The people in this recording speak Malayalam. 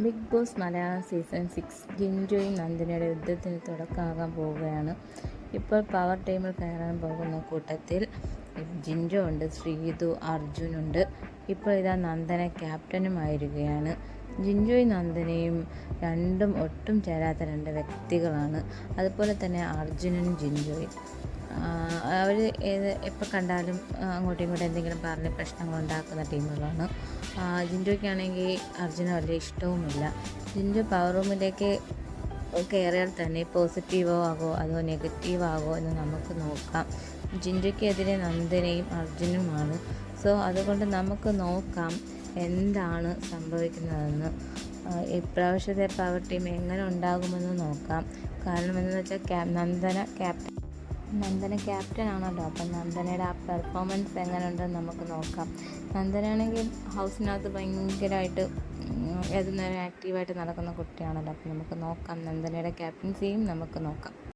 Bigg Boss Malayalam season six ജിൻജോയും നന്ദിനിയുടെ യുദ്ധത്തിന് തുടക്കമാകാൻ പോവുകയാണ്. ഇപ്പോൾ പവർ ടീമിൽ കയറാൻ പോകുന്ന കൂട്ടത്തിൽ ജിൻജോ ഉണ്ട് ശ്രീതു അർജുനുണ്ട് ഇപ്പോൾ ഇതാ നന്ദന ക്യാപ്റ്റനുമായിരിക്കുകയാണ്. ജിൻജോയും നന്ദനയും രണ്ടും ഒട്ടും ചേരാത്ത രണ്ട് വ്യക്തികളാണ്. അതുപോലെ തന്നെ അർജുനനും ജിൻജോയും അവർ ഏത് എപ്പോൾ കണ്ടാലും അങ്ങോട്ടും ഇങ്ങോട്ടും എന്തെങ്കിലും പറഞ്ഞ് പ്രശ്നങ്ങൾ ഉണ്ടാക്കുന്ന ടീമുകളാണ്. ജിൻഡോയ്ക്ക് ആണെങ്കിൽ അർജുന വലിയ ഇഷ്ടവുമില്ല. ജിൻഡോ പവർ റൂമിലേക്ക് കയറിയാൽ തന്നെ പോസിറ്റീവോ ആകോ അതോ നെഗറ്റീവ് ആകോ എന്ന് നമുക്ക് നോക്കാം. ജിൻഡോയ്ക്കെതിരെ നന്ദനയും അർജുനുമാണ്. സോ അതുകൊണ്ട് നമുക്ക് നോക്കാം എന്താണ് സംഭവിക്കുന്നതെന്ന്. ഇപ്രാവശ്യത്തെ പവർ ടീം എങ്ങനെ ഉണ്ടാകുമെന്ന് നോക്കാം. കാരണം എന്താണെന്ന് വെച്ചാൽ ക്യാ നന്ദന ക്യാപ്റ്റൻ നന്ദന ക്യാപ്റ്റൻ ആണല്ലോ. അപ്പം നന്ദനയുടെ ആ പെർഫോമൻസ് എങ്ങനെ ഉണ്ടെന്ന് നമുക്ക് നോക്കാം. നന്ദനാണെങ്കിൽ ഹൗസിനകത്ത് ഭയങ്കരമായിട്ട് ഏത് നേരം ആക്റ്റീവായിട്ട് നടക്കുന്ന കുട്ടിയാണല്ലോ. അപ്പം നമുക്ക് നോക്കാം. നന്ദനയുടെ ക്യാപ്റ്റൻസിയും നമുക്ക് നോക്കാം.